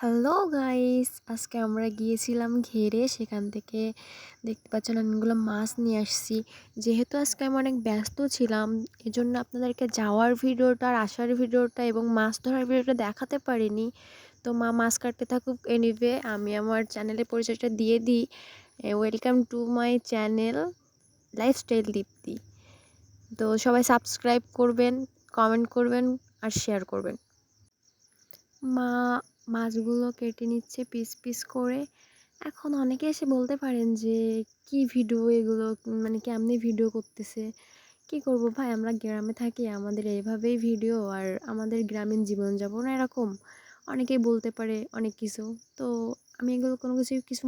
Hello guys, আজকে আমরা গিয়েছিলাম ঘেরে, সেখান থেকে দেখতে পাচ্ছেন অনেকগুলো মাছ নিয়ে আসছি। যেহেতু আজকে আমি অনেক ব্যস্ত ছিলাম, এজন্য আপনাদেরকে যাওয়ার ভিডিওটা আর আসার ভিডিওটা এবং মাছ ধরার ভিডিওটা দেখাতে পারিনি। তো মা মাছ কাটতে থাকুক এনিওয়ে আমি আমার চ্যানেলের পরিচয়টা দিয়ে দিই। Welcome to my channel lifestyle Dipti তো সবাই সাবস্ক্রাইব করবেন কমেন্ট করবেন আর শেয়ার করবেন। মা মাছগুলো কেটে নিচ্ছে পিস পিস করে। এখন অনেকে এসে বলতে পারেন যে, কি ভিডিও এগুলো মানে কেমনি ভিডিও করতেছে? কি করব ভাই? আমরা গ্রামে থাকি, আমাদের এইভাবেই ভিডিও আর আমাদের গ্রামীণ জীবনযাপন এরকম। অনেকেই বলতে পারে অনেক কিছু। তো আমি এগুলো কোনো কিছু কিছু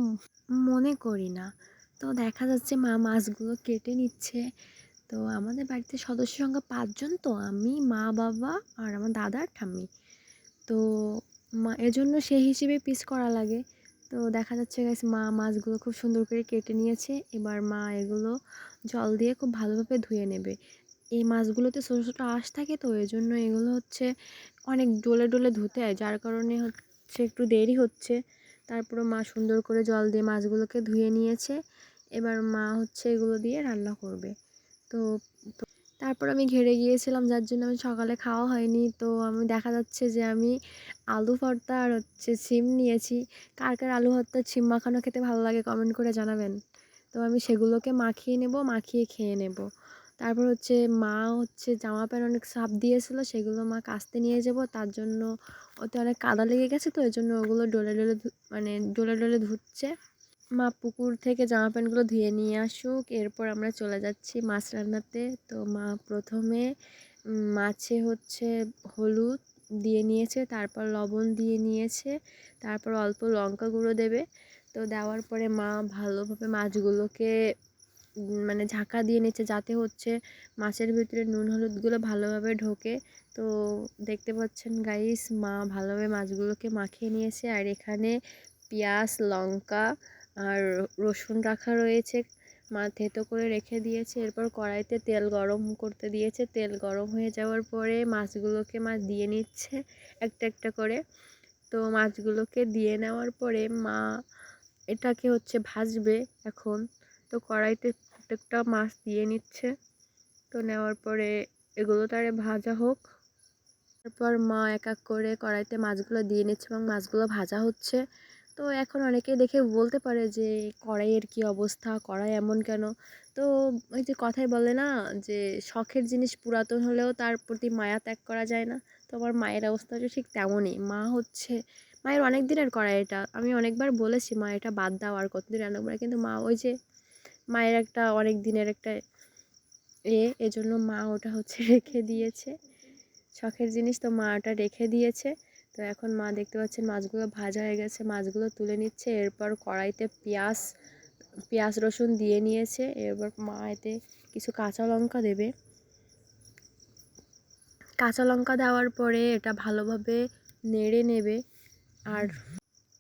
মনে করি না। তো দেখা যাচ্ছে মা মাছগুলো কেটে নিচ্ছে। তো আমাদের বাড়িতে সদস্য সংখ্যা পাঁচজন। তো আমি, মা, বাবা আর আমার দাদা আর ঠাম্মি। তো মা, এজন্য সেই হিসেবে পিস করা লাগে। তো দেখা যাচ্ছে গাছ মা মাছগুলো খুব সুন্দর করে কেটে নিয়েছে। এবার মা এগুলো জল দিয়ে খুব ভালোভাবে ধুয়ে নেবে। এই মাছগুলোতে ছোটো ছোটো আঁশ থাকে তো এই জন্য এগুলো হচ্ছে অনেক ডোলে ডোলে ধুতে হয়। যার কারণে হচ্ছে একটু দেরি হচ্ছে। তারপরে মা সুন্দর করে জল দিয়ে মাছগুলোকে ধুয়ে নিয়েছে। এবার মা হচ্ছে এগুলো দিয়ে রান্না করবে। তো তারপর আমি ঘেরে গিয়েছিলাম, যার জন্য আমি সকালে খাওয়া হয়নি। তো আমি, দেখা যাচ্ছে যে আমি আলু ভর্তা আর হচ্ছে সিম নিয়েছি। কার কার আলু ভর্তা সিম মাখানো খেতে ভালো লাগে কমেন্ট করে জানাবেন। তো আমি সেগুলোকে মাখিয়ে নেব, মাখিয়ে খেয়ে নেব। তারপর হচ্ছে মা হচ্ছে জামা প্যান্ট অনেক সাপ দিয়েছিলো, সেগুলো মা কাচতে নিয়ে যাব। তার জন্য ওতে অনেক কাদা লেগে গেছে, তো এই জন্য ওগুলো ডলে ডলে মানে ডলে ডলে ধুচ্ছে। মা পুকুর থেকে জামা প্যান্টগুলো ধুয়ে নিয়ে আসুক, এরপর আমরা চলে যাচ্ছি মাছ রান্নাতে। তো মা প্রথমে মাছে হচ্ছে হলুদ দিয়ে নিয়েছে, তারপর লবণ দিয়ে নিয়েছে, তারপর অল্প লঙ্কা গুঁড়ো দেবে। তো দেওয়ার পরে মা ভালোভাবে মাছগুলোকে মানে ঝাঁকা দিয়ে নিচ্ছে যাতে হচ্ছে মাছের ভিতরে নুন হলুদগুলো ভালোভাবে ঢোকে। তো দেখতে পাচ্ছেন গাইস মা ভালোভাবে মাছগুলোকে মাখিয়ে নিয়েছে। আর এখানে পেঁয়াজ, লঙ্কা আর রসুন রাখা রয়েছে। মা থেতো করে রেখে দিয়েছে। এরপর কড়াইতে তেল গরম করতে দিয়েছে। তেল গরম হয়ে যাওয়ার পরে মাছগুলোকে মাছ দিয়ে নিচ্ছে একটা একটা করে। তো মাছগুলোকে দিয়ে নেওয়ার পরে মা এটাকে হচ্ছে ভাজবে এখন। তো কড়াইতে প্রত্যেকটা মাছ দিয়ে নিচ্ছে। তো নেওয়ার পরে এগুলো তারে ভাজা হোক। তারপর মা এক এক করে কড়াইতে মাছগুলো দিয়ে নিচ্ছে এবং মাছগুলো ভাজা হচ্ছে। তো এখন অনেকে দেখে বলতে পারে যে, কড়াইয়ের কি অবস্থা? কড়াই এমন কেন? তো ওই যে কথাই বলে না যে, শখের জিনিস পুরাতন হলেও তার প্রতি মায়া ত্যাগ করা যায় না। তো আমার মায়ের অবস্থাটা ঠিক তেমনই। মা হচ্ছে, মায়ের অনেক দিনের কড়াই এটা। আমি অনেকবার বলেছি, মা, এটা বাদ দাও, আর কতদিন রান্না করে কিন্তু মা ওই যে, মায়ের একটা অনেক দিনের একটা এ, এজন্য মা ওটা হচ্ছে রেখে দিয়েছে। শখের জিনিস তো মা ওটা রেখে দিয়েছে। তো এখন মা দেখতে পাচ্ছেন মাছগুলো ভাজা হয়ে গেছে। মাছগুলো তুলে নিচ্ছে, এরপর কড়াইতে পেঁয়াজ পেঁয়াজ রসুন দিয়ে নিয়েছে। এরপর মা এতে কিছু কাঁচা লঙ্কা দেবে। কাঁচা লঙ্কা দেওয়ার পরে এটা ভালোভাবে নেড়ে নেবে। আর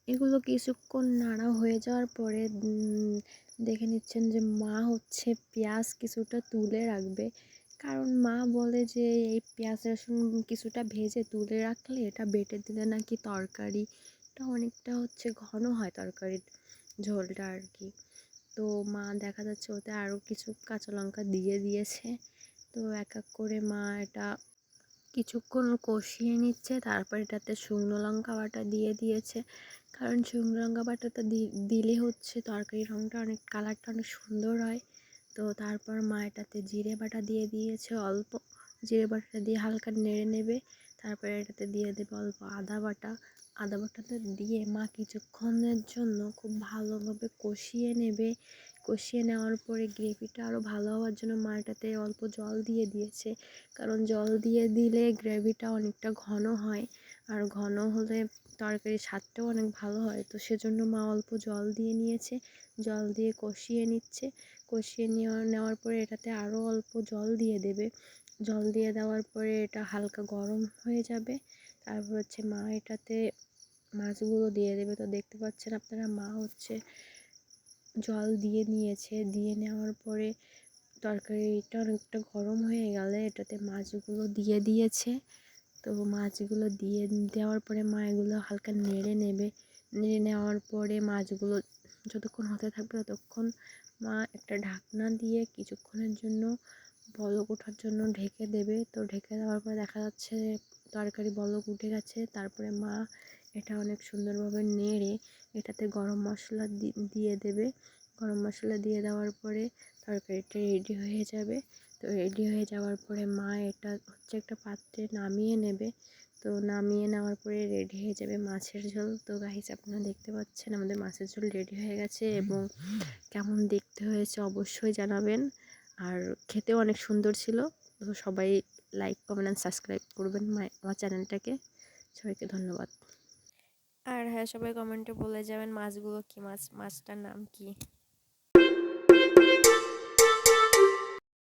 এগুলো কিছুক্ষণ নাড়া হয়ে যাওয়ার পরে দেখে নিচ্ছেন যে মা হচ্ছে পেঁয়াজ কিছুটা তুলে রাখবে। কারণ মা বলে যে, এই পেঁয়াজ রসুন কিছুটা ভেজে তুলে রাখলে এটা বেটে দিলে নাকি তরকারিটা অনেকটা হচ্ছে ঘন হয় তরকারির ঝোলটা আর কি তো মা দেখা যাচ্ছে ওতে আরও কিছু কাঁচা লঙ্কা দিয়ে দিয়েছে। তো এক এক করে মা এটা কিছুক্ষণ কষিয়ে নিচ্ছে, তারপর এটাতে শুকনো লঙ্কা বাটা দিয়ে দিয়েছে। কারণ শুকনো লঙ্কা বাটাটা দিলে হচ্ছে তরকারির রঙটা অনেক, কালারটা অনেক সুন্দর হয়। তো তারপর মা এটাতে জিরে বাটা দিয়ে দিয়েছে অল্প। জিরে বাটাটা দিয়ে হালকা নেড়ে নেবে, তারপরে এটাতে দিয়ে দেবে অল্প আদা বাটা। আদা বাটাতে দিয়ে মা কিছুক্ষণের জন্য খুব ভালোভাবে কষিয়ে নেবে। কষিয়ে নেওয়ার পরে গ্রেভিটা আরও ভালো হওয়ার জন্য মা এটাতে অল্প জল দিয়ে দিয়েছে। কারণ জল দিয়ে দিলে গ্রেভিটা অনেকটা ঘন হয় আর ঘন হলে তরকারির স্বাদটাও অনেক ভালো হয়। তো সেজন্য মা অল্প জল দিয়ে নিয়েছে, জল দিয়ে কষিয়ে নিচ্ছে। কষিয়ে নেওয়া নেওয়ার পরে এটাতে আরও অল্প জল দিয়ে দেবে। জল দিয়ে দেওয়ার পরে এটা হালকা গরম হয়ে যাবে। তারপর হচ্ছে মা এটাতে মাছগুলো দিয়ে দেবে। তো দেখতে পাচ্ছেন আপনারা, মা হচ্ছে জল দিয়ে নিয়েছে। দিয়ে নেওয়ার পরে তরকারিটা অনেকটা গরম হয়ে গেলে এটাতে মাছগুলো দিয়ে দিয়েছে। তো মাছগুলো দিয়ে দেওয়ার পরে মা এগুলো হালকা নেড়ে নেবে। নেড়ে নেওয়ার পরে মাছগুলো যতক্ষণ হতে থাকবে ততক্ষণ মা একটা ঢাকনা দিয়ে কিছুক্ষণের জন্য বলক ওঠার জন্য ঢেকে দেবে। তো ঢেকে দেওয়ার পরে দেখা যাচ্ছে তরকারি বলক উঠে গেছে। তারপরে মা এটা অনেক সুন্দরভাবে নেড়ে এটাতে গরম মশলা দিয়ে দেবে। গরম মশলা দিয়ে দেওয়ার পরে তরকারিটা রেডি হয়ে যাবে। তো রেডি হয়ে যাওয়ার পরে মা এটা হচ্ছে একটা পাত্রে নামিয়ে নেবে। তো নামিয়ে নেওয়ার পরে রেডি হয়ে যাবে মাছের ঝোল। তো গাইস আপনারা দেখতে পাচ্ছেন আমাদের মাছের ঝোল রেডি হয়ে গেছে এবং কেমন দেখতে হয়েছে অবশ্যই জানাবেন। আর খেতেও অনেক সুন্দর ছিল। তো সবাই লাইক কমেন্ট অ্যান্ড সাবস্ক্রাইব করবেন আমার চ্যানেলটাকে সবাইকে ধন্যবাদ। আর হ্যাঁ সবাই কমেন্টে বলে যাবেন মাছগুলো কী মাছ, মাছটার নাম কী?